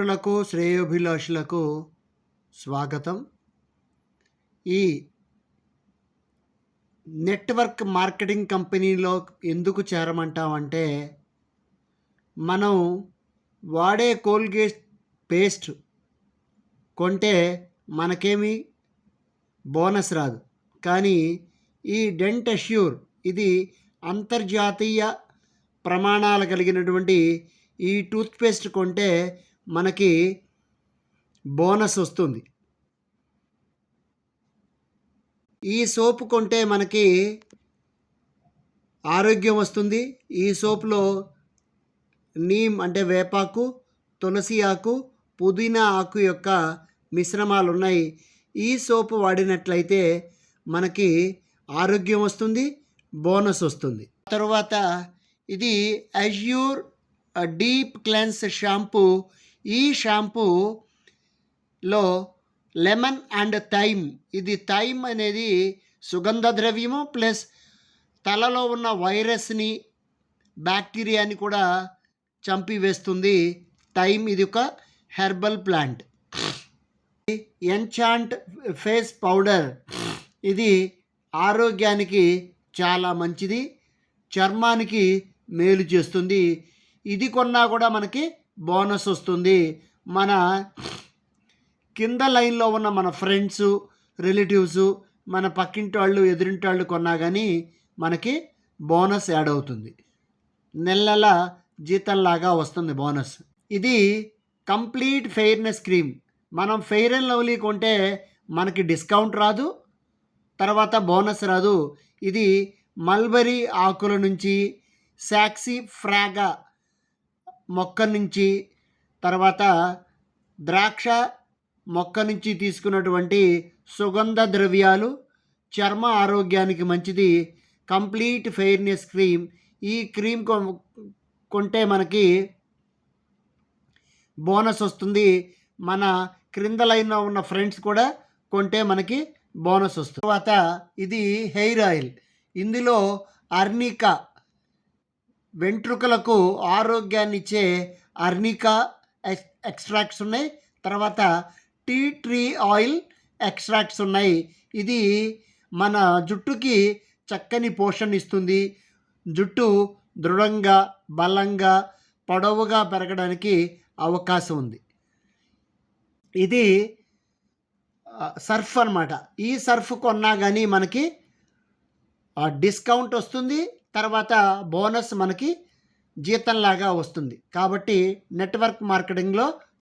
మిత్రులకు శ్రేయోభిలాషులకు స్వాగతం. ఈ నెట్వర్క్ మార్కెటింగ్ కంపెనీలో ఎందుకు చేరమంటామంటే మనం వాడే కోల్గేట్ పేస్ట్ కొంటే మనకేమి బోనస్ రాదు. కానీ ఈ డెంట్ అష్యూర్ ఇది అంతర్జాతీయ ప్రమాణాలు కలిగినటువంటి ఈ టూత్పేస్ట్ కొంటే మనకి బోనస్ వస్తుంది. ఈ సోపు కొంటే మనకి ఆరోగ్యం వస్తుంది. ఈ సోపులో నీమ్ అంటే వేపాకు తులసి ఆకు పుదీనా ఆకు యొక్క మిశ్రమాలు ఉన్నాయి ఈ సోపు వాడినట్లయితే మనకి ఆరోగ్యం వస్తుంది బోనస్ వస్తుంది. తరువాత ఇది అజ్యూర్ డీప్ క్లెన్స్ షాంపూ ఈ షాంపూలో లెమన్ అండ్ థైమ్ ఇది థైమ్ అనేది సుగంధ ద్రవ్యము ప్లస్ తలలో ఉన్న వైరస్ని బ్యాక్టీరియాని కూడా చంపివేస్తుంది. థైమ్ ఇది ఒక herbal plant. Enchant face powder. ఇది ఆరోగ్యానికి చాలా మంచిది చర్మానికి మేలు చేస్తుంది. ఇది కొన్నా కూడా మనకి బోనస్ వస్తుంది. మన కింద లైన్లో ఉన్న మన ఫ్రెండ్స్ రిలేటివ్స్ మన పక్కింటి వాళ్ళు ఎదురింటి వాళ్ళు కొన్నా కానీ మనకి బోనస్ యాడ్ అవుతుంది. నెల నెల జీతంలాగా వస్తుంది బోనస్. ఇది కంప్లీట్ ఫెయిర్నెస్ క్రీమ్ మనం ఫెయిర్ అండ్ లవ్లీ కొంటే మనకి డిస్కౌంట్ రాదు తర్వాత బోనస్ రాదు. ఇది మల్బరీ ఆకుల నుంచి సాక్సీ ఫ్రాగా మొక్క నుంచి తర్వాత ద్రాక్ష మొక్క నుంచి తీసుకున్నటువంటి సుగంధ ద్రవ్యాలు చర్మ ఆరోగ్యానికి మంచిది. Complete fairness cream. ఈ క్రీమ్ కొంటే మనకి బోనస్ వస్తుంది. మన క్రింద లైన్లో ఉన్న ఫ్రెండ్స్ కూడా కొంటే మనకి బోనస్ వస్తుంది. తర్వాత ఇది హెయిర్ ఆయిల్. ఇందులో అర్నికా వెంట్రుకలకు ఆరోగ్యాన్ని ఇచ్చే అర్నికా ఎక్స్ ఎక్స్ట్రాక్ట్స్ ఉన్నాయి. తర్వాత టీ ట్రీ ఆయిల్ ఎక్స్ట్రాక్ట్స్ ఉన్నాయి. ఇది మన జుట్టుకి చక్కని పోషణ ఇస్తుంది. జుట్టు దృఢంగా బలంగా పొడవుగా పెరగడానికి అవకాశం ఉంది. ఇది సర్ఫ్ అన్నమాట. ఈ సర్ఫ్ కొన్నా కానీ మనకి డిస్కౌంట్ వస్తుంది. తర్వాత బోనస్ మనకి జీతంలాగా వస్తుంది. కాబట్టి నెట్వర్క్ మార్కెటింగ్లో